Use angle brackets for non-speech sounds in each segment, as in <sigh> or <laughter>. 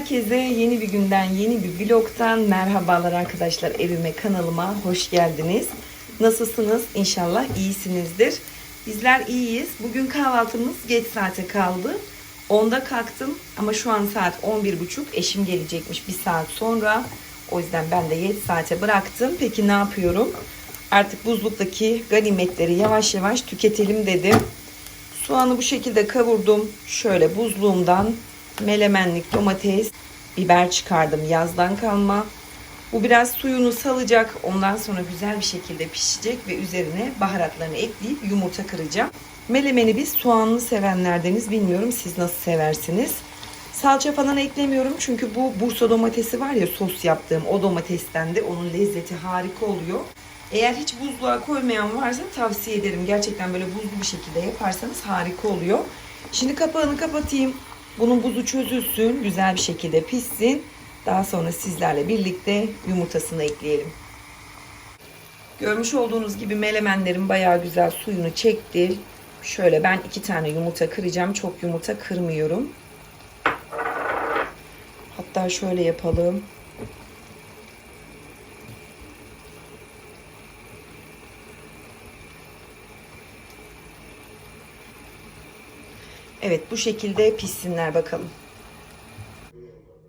Herkese yeni bir günden, yeni bir vlogtan merhabalar arkadaşlar. Evime, kanalıma hoş geldiniz. Nasılsınız? İnşallah iyisinizdir. Bizler iyiyiz. Bugün kahvaltımız geç saate kaldı. 10'da kalktım ama şu an saat 11.30. Eşim gelecekmiş bir saat sonra. O yüzden ben de 7 saate bıraktım. Peki ne yapıyorum? Artık buzluktaki ganimetleri yavaş yavaş tüketelim dedim. Soğanı bu şekilde kavurdum. Şöyle buzluğumdan melemenlik, domates, biber çıkardım yazdan kalma. Bu biraz suyunu salacak. Ondan sonra güzel bir şekilde pişecek ve üzerine baharatlarını ekleyip yumurta kıracağım. Melemeni biz soğanlı sevenlerdeniz. Bilmiyorum siz nasıl seversiniz. Salça falan eklemiyorum çünkü bu Bursa domatesi var ya sos yaptığım o domatesten de onun lezzeti harika oluyor. Eğer hiç buzluğa koymayan varsa tavsiye ederim. Gerçekten böyle buzlu bir şekilde yaparsanız harika oluyor. Şimdi kapağını kapatayım. Bunun buzu çözülsün, güzel bir şekilde pişsin. Daha sonra sizlerle birlikte yumurtasını ekleyelim. Görmüş olduğunuz gibi melemenlerim bayağı güzel suyunu çekti. Şöyle ben iki tane yumurta kıracağım. Çok yumurta kırmıyorum. Hatta şöyle yapalım. Evet bu şekilde pişsinler bakalım.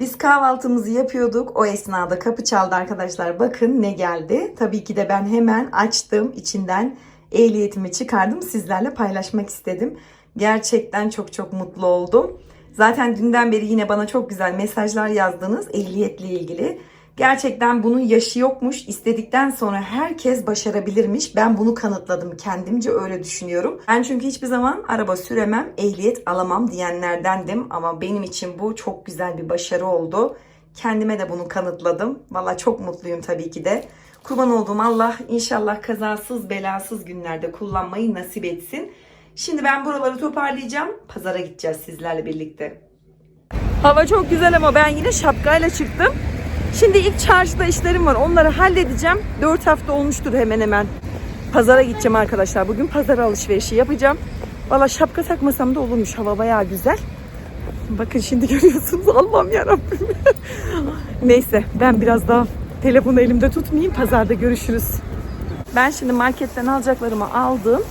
Biz kahvaltımızı yapıyorduk. O esnada kapı çaldı arkadaşlar. Bakın ne geldi. Tabii ki de ben hemen açtım. İçinden ehliyetimi çıkardım. Sizlerle paylaşmak istedim. Gerçekten çok çok mutlu oldum. Zaten dünden beri yine bana çok güzel mesajlar yazdınız ehliyetle ilgili. Gerçekten bunun yaşı yokmuş. İstedikten sonra herkes başarabilirmiş. Ben bunu kanıtladım. Kendimce öyle düşünüyorum. Ben çünkü hiçbir zaman araba süremem, ehliyet alamam diyenlerdendim. Ama benim için bu çok güzel bir başarı oldu. Kendime de bunu kanıtladım. Valla çok mutluyum tabii ki de. Kurban olduğum Allah inşallah kazasız belasız günlerde kullanmayı nasip etsin. Şimdi ben buraları toparlayacağım. Pazara gideceğiz sizlerle birlikte. Hava çok güzel ama ben yine şapkayla çıktım. Şimdi ilk çarşıda işlerim var. Onları halledeceğim. 4 hafta olmuştur hemen hemen. Pazara gideceğim arkadaşlar. Bugün pazar alışverişi yapacağım. Valla şapka takmasam da olurmuş. Hava bayağı güzel. Bakın şimdi <laughs> görüyorsunuz. Allah'ım yarabbim. <laughs> Neyse ben biraz daha telefonu elimde tutmayayım. Pazarda görüşürüz. Ben şimdi marketten alacaklarımı aldım.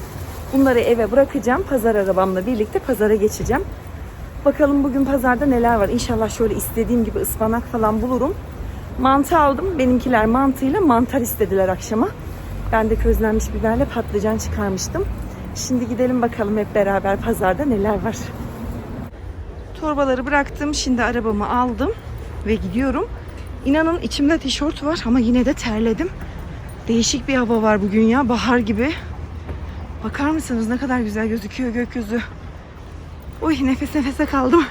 Bunları eve bırakacağım. Pazar arabamla birlikte pazara geçeceğim. Bakalım bugün pazarda neler var. İnşallah şöyle istediğim gibi ıspanak falan bulurum. Mantı aldım. Benimkiler mantıyla mantar istediler akşama. Ben de közlenmiş biberle patlıcan çıkarmıştım. Şimdi gidelim bakalım hep beraber pazarda neler var. Torbaları bıraktım. Şimdi arabamı aldım ve gidiyorum. İnanın içimde tişört var ama yine de terledim. Değişik bir hava var bugün ya. Bahar gibi. Bakar mısınız ne kadar güzel gözüküyor gökyüzü. Oy nefes nefese kaldım.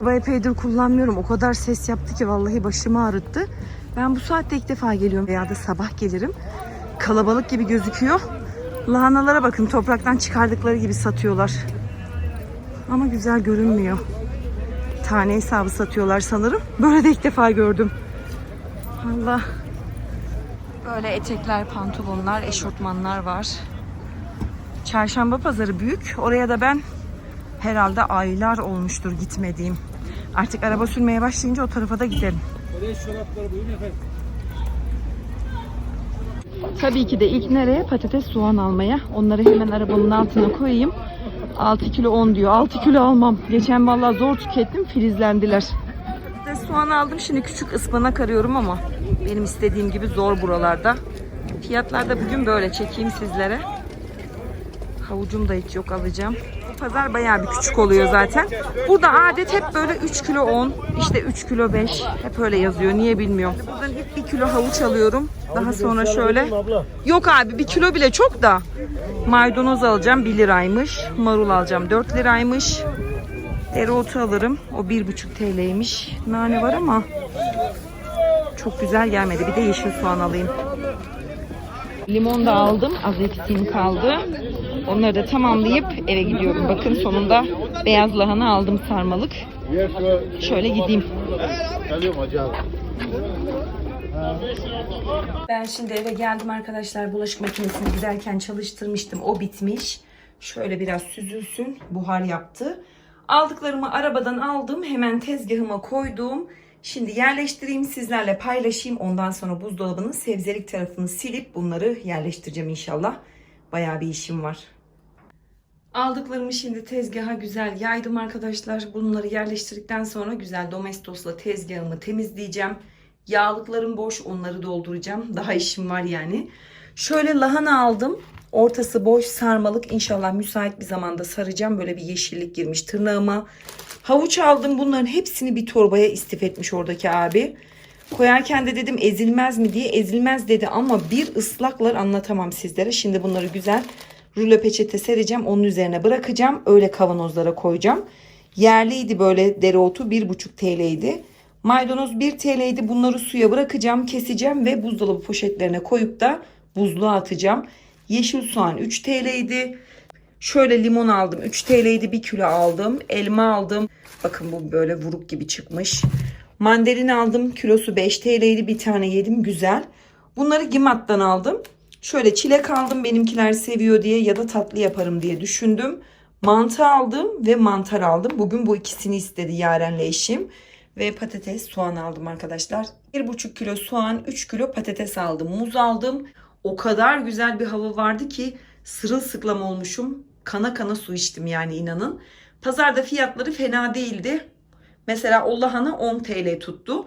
Bu epeydir kullanmıyorum. O kadar ses yaptı ki vallahi başımı ağrıttı. Ben bu saatte ilk defa geliyorum veya da sabah gelirim. Kalabalık gibi gözüküyor. Lahanalara bakın topraktan çıkardıkları gibi satıyorlar. Ama güzel görünmüyor. Tane hesabı satıyorlar sanırım. Böyle de ilk defa gördüm. Allah. Böyle etekler, pantolonlar, eşortmanlar var. Çarşamba pazarı büyük. Oraya da ben herhalde aylar olmuştur gitmediğim. Artık araba sürmeye başlayınca o tarafa da giderim. Tabii ki de ilk nereye? Patates, soğan almaya. Onları hemen arabamın altına koyayım. 6 kilo 10 diyor. 6 kilo almam. Geçen vallahi zor tükettim. Filizlendiler. Patates, soğan aldım. Şimdi küçük ıspanak arıyorum ama benim istediğim gibi zor buralarda. Fiyatlar da bugün böyle. Çekeyim sizlere. Havucum da hiç yok alacağım. Pazar bayağı bir küçük oluyor zaten. Burada adet hep böyle 3 kilo 10, işte 3 kilo 5 hep öyle yazıyor. Niye bilmiyorum. Buradan ilk 1 kilo havuç alıyorum. Daha sonra şöyle. Yok abi 1 kilo bile çok da. Maydanoz alacağım 1 liraymış. Marul alacağım 4 liraymış. Dereotu alırım. O 1,5 TL'ymiş. Nane var ama çok güzel gelmedi. Bir de yeşil soğan alayım. Limon da aldım. Az eksiğim kaldı. Onları da tamamlayıp eve gidiyorum. Bakın sonunda beyaz lahana aldım sarmalık. Şöyle gideyim. Ben şimdi eve geldim arkadaşlar. Bulaşık makinesini giderken çalıştırmıştım. O bitmiş. Şöyle biraz süzülsün. Buhar yaptı. Aldıklarımı arabadan aldım. Hemen tezgahıma koydum. Şimdi yerleştireyim sizlerle paylaşayım. Ondan sonra buzdolabının sebzelik tarafını silip bunları yerleştireceğim inşallah. Bayağı bir işim var. Aldıklarımı şimdi tezgaha güzel yaydım arkadaşlar. Bunları yerleştirdikten sonra güzel domestosla tezgahımı temizleyeceğim. Yağlıklarım boş onları dolduracağım. Daha işim var yani. Şöyle lahana aldım. Ortası boş sarmalık. İnşallah müsait bir zamanda saracağım. Böyle bir yeşillik girmiş tırnağıma. Havuç aldım. Bunların hepsini bir torbaya istif etmiş oradaki abi. Koyarken de dedim ezilmez mi diye ezilmez dedi ama bir ıslaklar anlatamam sizlere. Şimdi bunları güzel rulo peçete sereceğim. Onun üzerine bırakacağım. Öyle kavanozlara koyacağım. Yerliydi böyle dereotu 1,5 TL'ydi. Maydanoz 1 TL'ydi. Bunları suya bırakacağım, keseceğim ve buzdolabı poşetlerine koyup da buzluğa atacağım. Yeşil soğan 3 TL'ydi. Şöyle limon aldım. 3 TL'ydi 1 kilo aldım. Elma aldım. Bakın bu böyle vuruk gibi çıkmış. Mandalina aldım. Kilosu 5 TL'ydi. Bir tane yedim. Güzel. Bunları Gimat'tan aldım. Şöyle çilek aldım benimkiler seviyor diye ya da tatlı yaparım diye düşündüm. Mantı aldım ve mantar aldım. Bugün bu ikisini istedi Yaren'le eşim. Ve patates, soğan aldım arkadaşlar. 1,5 kilo soğan, 3 kilo patates aldım. Muz aldım. O kadar güzel bir hava vardı ki sırılsıklam olmuşum. Kana kana su içtim yani inanın. Pazarda fiyatları fena değildi. Mesela o lahana 10 TL tuttu.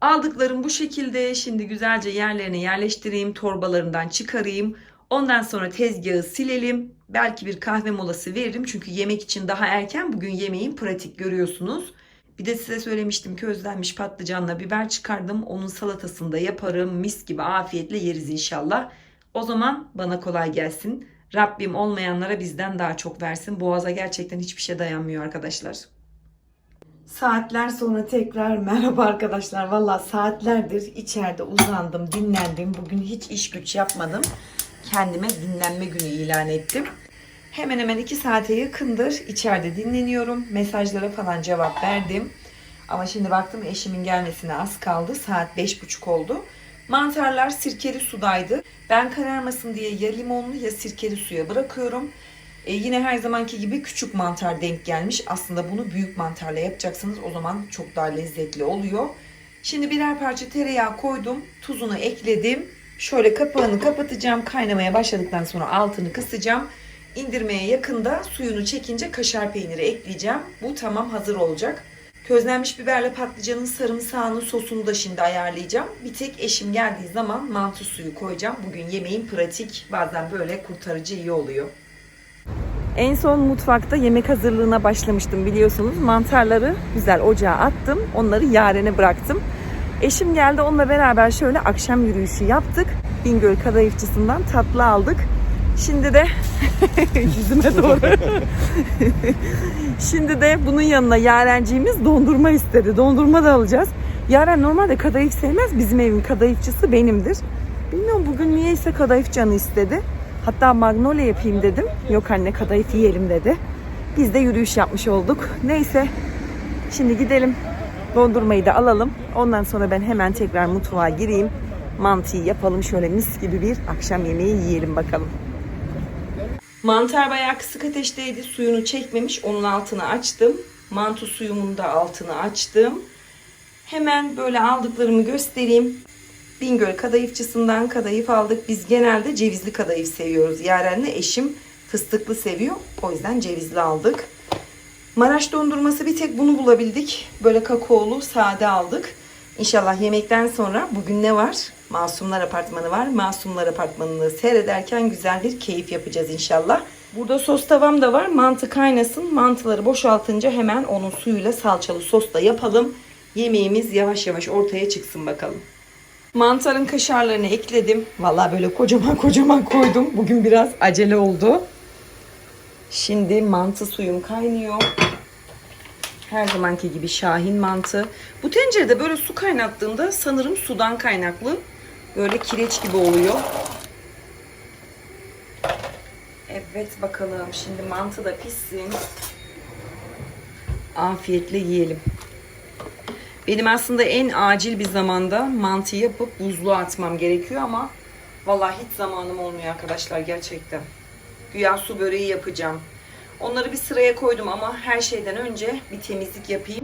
Aldıklarım bu şekilde. Şimdi güzelce yerlerine yerleştireyim. Torbalarından çıkarayım. Ondan sonra tezgahı silelim. Belki bir kahve molası veririm. Çünkü yemek için daha erken. Bugün yemeğin pratik görüyorsunuz. Bir de size söylemiştim közlenmiş patlıcanla biber çıkardım. Onun salatasını da yaparım. Mis gibi afiyetle yeriz inşallah. O zaman bana kolay gelsin. Rabbim olmayanlara bizden daha çok versin. Boğaza gerçekten hiçbir şey dayanmıyor arkadaşlar. Saatler sonra tekrar merhaba arkadaşlar. Valla saatlerdir içeride uzandım, dinlendim. Bugün hiç iş güç yapmadım. Kendime dinlenme günü ilan ettim. Hemen hemen iki saate yakındır içeride dinleniyorum. Mesajlara falan cevap verdim. Ama şimdi baktım eşimin gelmesine az kaldı. Saat beş buçuk oldu. Mantarlar sirkeli sudaydı. Ben kararmasın diye ya limonlu ya sirkeli suya bırakıyorum. E, yine her zamanki gibi küçük mantar denk gelmiş. Aslında bunu büyük mantarla yapacaksınız. O zaman çok daha lezzetli oluyor. Şimdi birer parça tereyağı koydum. Tuzunu ekledim. Şöyle kapağını kapatacağım. Kaynamaya başladıktan sonra altını kısacağım. İndirmeye yakında suyunu çekince kaşar peyniri ekleyeceğim. Bu tamam hazır olacak. Közlenmiş biberle patlıcanın sarımsağını sosunu da şimdi ayarlayacağım. Bir tek eşim geldiği zaman mantı suyu koyacağım. Bugün yemeğin pratik bazen böyle kurtarıcı iyi oluyor. En son mutfakta yemek hazırlığına başlamıştım biliyorsunuz. Mantarları güzel ocağa attım. Onları yarene bıraktım. Eşim geldi onunla beraber şöyle akşam yürüyüşü yaptık. Bingöl Kadayıfçısı'ndan tatlı aldık. Şimdi de <laughs> yüzüme doğru. <laughs> Şimdi de bunun yanına Yarenciğimiz dondurma istedi. Dondurma da alacağız. Yaren normalde kadayıf sevmez. Bizim evin kadayıfçısı benimdir. Bilmiyorum bugün niyeyse kadayıf canı istedi. Hatta magnolia yapayım dedim. Yok anne kadayıf yiyelim dedi. Biz de yürüyüş yapmış olduk. Neyse şimdi gidelim. Dondurmayı da alalım. Ondan sonra ben hemen tekrar mutfağa gireyim. Mantıyı yapalım. Şöyle mis gibi bir akşam yemeği yiyelim bakalım. Mantar bayağı kısık ateşteydi. Suyunu çekmemiş. Onun altını açtım. Mantı suyumun da altını açtım. Hemen böyle aldıklarımı göstereyim. Bingöl kadayıfçısından kadayıf aldık. Biz genelde cevizli kadayıf seviyoruz. Yaren'le eşim fıstıklı seviyor. O yüzden cevizli aldık. Maraş dondurması bir tek bunu bulabildik. Böyle kakaolu sade aldık. İnşallah yemekten sonra bugün ne var? Masumlar Apartmanı var. Masumlar Apartmanı'nı seyrederken güzel bir keyif yapacağız inşallah. Burada sos tavam da var. Mantı kaynasın. Mantıları boşaltınca hemen onun suyuyla salçalı sos da yapalım. Yemeğimiz yavaş yavaş ortaya çıksın bakalım. Mantarın kaşarlarını ekledim. Vallahi böyle kocaman <laughs> kocaman koydum. Bugün biraz acele oldu. Şimdi mantı suyum kaynıyor. Her zamanki gibi şahin mantı. Bu tencerede böyle su kaynattığımda sanırım sudan kaynaklı. Böyle kireç gibi oluyor. Evet bakalım. Şimdi mantı da pişsin. Afiyetle yiyelim. Benim aslında en acil bir zamanda mantı yapıp buzluğa atmam gerekiyor ama vallahi hiç zamanım olmuyor arkadaşlar gerçekten. Güya su böreği yapacağım. Onları bir sıraya koydum ama her şeyden önce bir temizlik yapayım.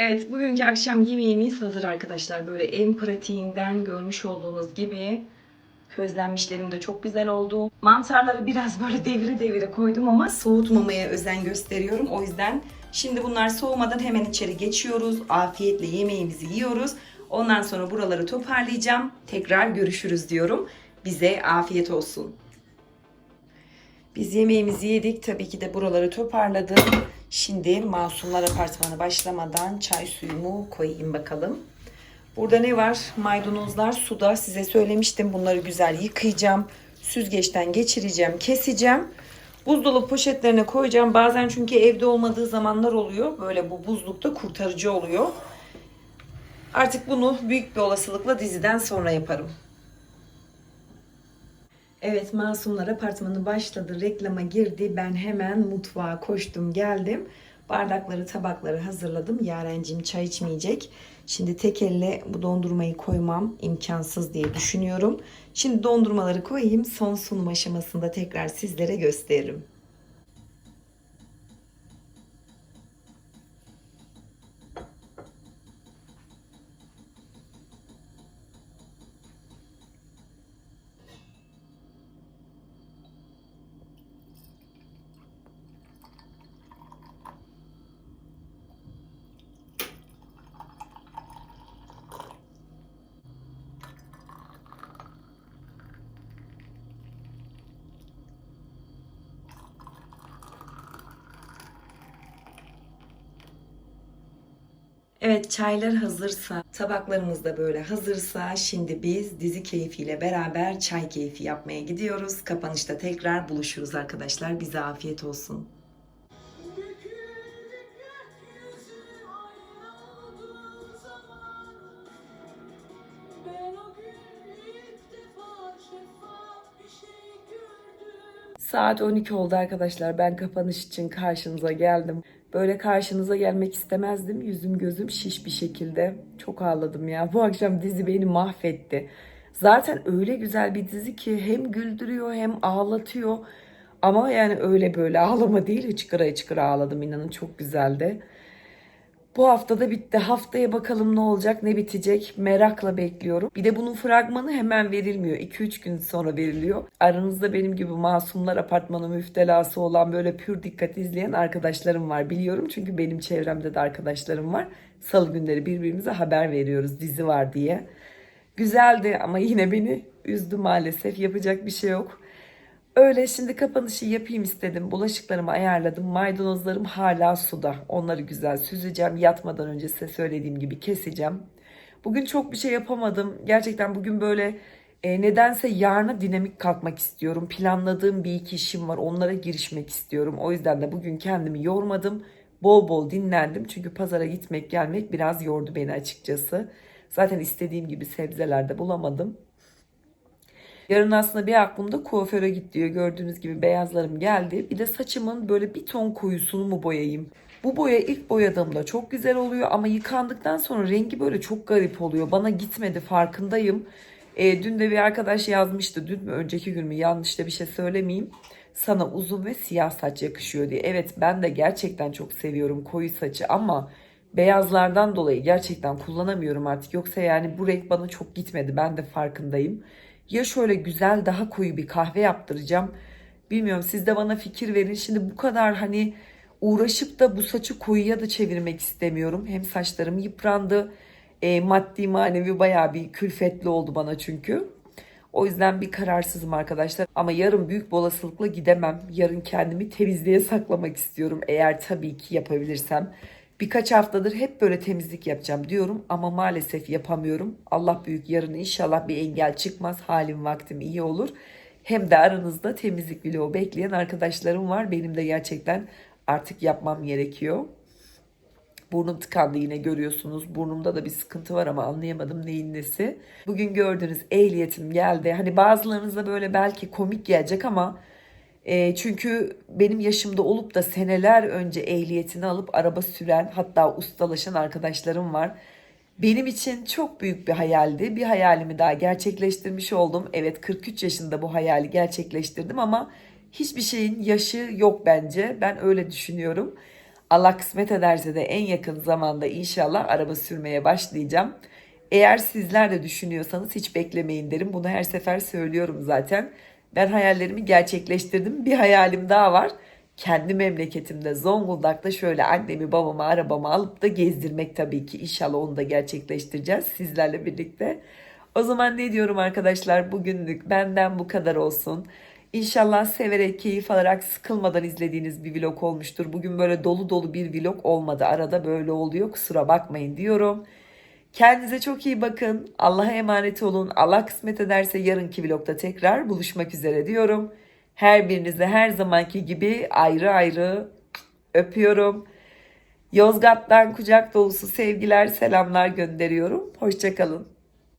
Evet, bugünkü akşam yemeğimiz hazır arkadaşlar. Böyle en pratiğinden görmüş olduğunuz gibi közlenmişlerim de çok güzel oldu. Mantarları biraz böyle devire devire koydum ama soğutmamaya özen gösteriyorum. O yüzden şimdi bunlar soğumadan hemen içeri geçiyoruz. Afiyetle yemeğimizi yiyoruz. Ondan sonra buraları toparlayacağım. Tekrar görüşürüz diyorum. Bize afiyet olsun. Biz yemeğimizi yedik. Tabii ki de buraları toparladım. Şimdi Masumlar Apartmanı başlamadan çay suyumu koyayım bakalım. Burada ne var? Maydanozlar suda. Size söylemiştim. Bunları güzel yıkayacağım. Süzgeçten geçireceğim, keseceğim. Buzdolabı poşetlerine koyacağım. Bazen çünkü evde olmadığı zamanlar oluyor. Böyle bu buzlukta kurtarıcı oluyor. Artık bunu büyük bir olasılıkla diziden sonra yaparım. Evet Masumlar Apartmanı başladı. Reklama girdi. Ben hemen mutfağa koştum geldim. Bardakları tabakları hazırladım. Yarencim çay içmeyecek. Şimdi tek elle bu dondurmayı koymam imkansız diye düşünüyorum. Şimdi dondurmaları koyayım. Son sunum aşamasında tekrar sizlere gösteririm. Evet çaylar hazırsa, tabaklarımız da böyle hazırsa şimdi biz dizi keyfiyle beraber çay keyfi yapmaya gidiyoruz. Kapanışta tekrar buluşuruz arkadaşlar. Bize afiyet olsun. Saat 12 oldu arkadaşlar. Ben kapanış için karşınıza geldim. Böyle karşınıza gelmek istemezdim. Yüzüm gözüm şiş bir şekilde. Çok ağladım ya. Bu akşam dizi beni mahvetti. Zaten öyle güzel bir dizi ki hem güldürüyor hem ağlatıyor. Ama yani öyle böyle ağlama değil. Hıçkıra hıçkıra ağladım inanın çok güzeldi. Bu hafta da bitti. Haftaya bakalım ne olacak, ne bitecek merakla bekliyorum. Bir de bunun fragmanı hemen verilmiyor. 2-3 gün sonra veriliyor. Aranızda benim gibi masumlar apartmanı müftelası olan böyle pür dikkat izleyen arkadaşlarım var biliyorum. Çünkü benim çevremde de arkadaşlarım var. Salı günleri birbirimize haber veriyoruz dizi var diye. Güzeldi ama yine beni üzdü maalesef. Yapacak bir şey yok. Öyle şimdi kapanışı yapayım istedim. Bulaşıklarımı ayarladım. Maydanozlarım hala suda. Onları güzel süzeceğim. Yatmadan önce size söylediğim gibi keseceğim. Bugün çok bir şey yapamadım. Gerçekten bugün böyle e, nedense yarına dinamik kalkmak istiyorum. Planladığım bir iki işim var. Onlara girişmek istiyorum. O yüzden de bugün kendimi yormadım. Bol bol dinlendim. Çünkü pazara gitmek gelmek biraz yordu beni açıkçası. Zaten istediğim gibi sebzeler de bulamadım. Yarın aslında bir aklımda kuaföre git diyor. Gördüğünüz gibi beyazlarım geldi. Bir de saçımın böyle bir ton koyusunu mu boyayayım? Bu boya ilk boyadığımda çok güzel oluyor ama yıkandıktan sonra rengi böyle çok garip oluyor. Bana gitmedi farkındayım. E, dün de bir arkadaş yazmıştı. Dün mü önceki gün mü yanlış da bir şey söylemeyeyim. Sana uzun ve siyah saç yakışıyor diye. Evet ben de gerçekten çok seviyorum koyu saçı ama beyazlardan dolayı gerçekten kullanamıyorum artık. Yoksa yani bu renk bana çok gitmedi. Ben de farkındayım. Ya şöyle güzel daha koyu bir kahve yaptıracağım. Bilmiyorum siz de bana fikir verin. Şimdi bu kadar hani uğraşıp da bu saçı koyuya da çevirmek istemiyorum. Hem saçlarım yıprandı. E, maddi manevi bayağı bir külfetli oldu bana çünkü. O yüzden bir kararsızım arkadaşlar. Ama yarın büyük bir olasılıkla gidemem. Yarın kendimi temizliğe saklamak istiyorum. Eğer tabii ki yapabilirsem. Birkaç haftadır hep böyle temizlik yapacağım diyorum ama maalesef yapamıyorum. Allah büyük yarın inşallah bir engel çıkmaz. Halim vaktim iyi olur. Hem de aranızda temizlik vlogu bekleyen arkadaşlarım var. Benim de gerçekten artık yapmam gerekiyor. Burnum tıkandı yine görüyorsunuz. Burnumda da bir sıkıntı var ama anlayamadım neyin nesi. Bugün gördüğünüz ehliyetim geldi. Hani bazılarınıza böyle belki komik gelecek ama e, çünkü benim yaşımda olup da seneler önce ehliyetini alıp araba süren hatta ustalaşan arkadaşlarım var. Benim için çok büyük bir hayaldi. Bir hayalimi daha gerçekleştirmiş oldum. Evet 43 yaşında bu hayali gerçekleştirdim ama hiçbir şeyin yaşı yok bence. Ben öyle düşünüyorum. Allah kısmet ederse de en yakın zamanda inşallah araba sürmeye başlayacağım. Eğer sizler de düşünüyorsanız hiç beklemeyin derim. Bunu her sefer söylüyorum zaten. Ben hayallerimi gerçekleştirdim. Bir hayalim daha var. Kendi memleketimde Zonguldak'ta şöyle annemi babamı arabama alıp da gezdirmek tabii ki. İnşallah onu da gerçekleştireceğiz sizlerle birlikte. O zaman ne diyorum arkadaşlar bugünlük benden bu kadar olsun. İnşallah severek, keyif alarak, sıkılmadan izlediğiniz bir vlog olmuştur. Bugün böyle dolu dolu bir vlog olmadı. Arada böyle oluyor. Kusura bakmayın diyorum. Kendinize çok iyi bakın. Allah'a emanet olun. Allah kısmet ederse yarınki vlogda tekrar buluşmak üzere diyorum. Her birinize her zamanki gibi ayrı ayrı öpüyorum. Yozgat'tan kucak dolusu sevgiler, selamlar gönderiyorum. Hoşçakalın.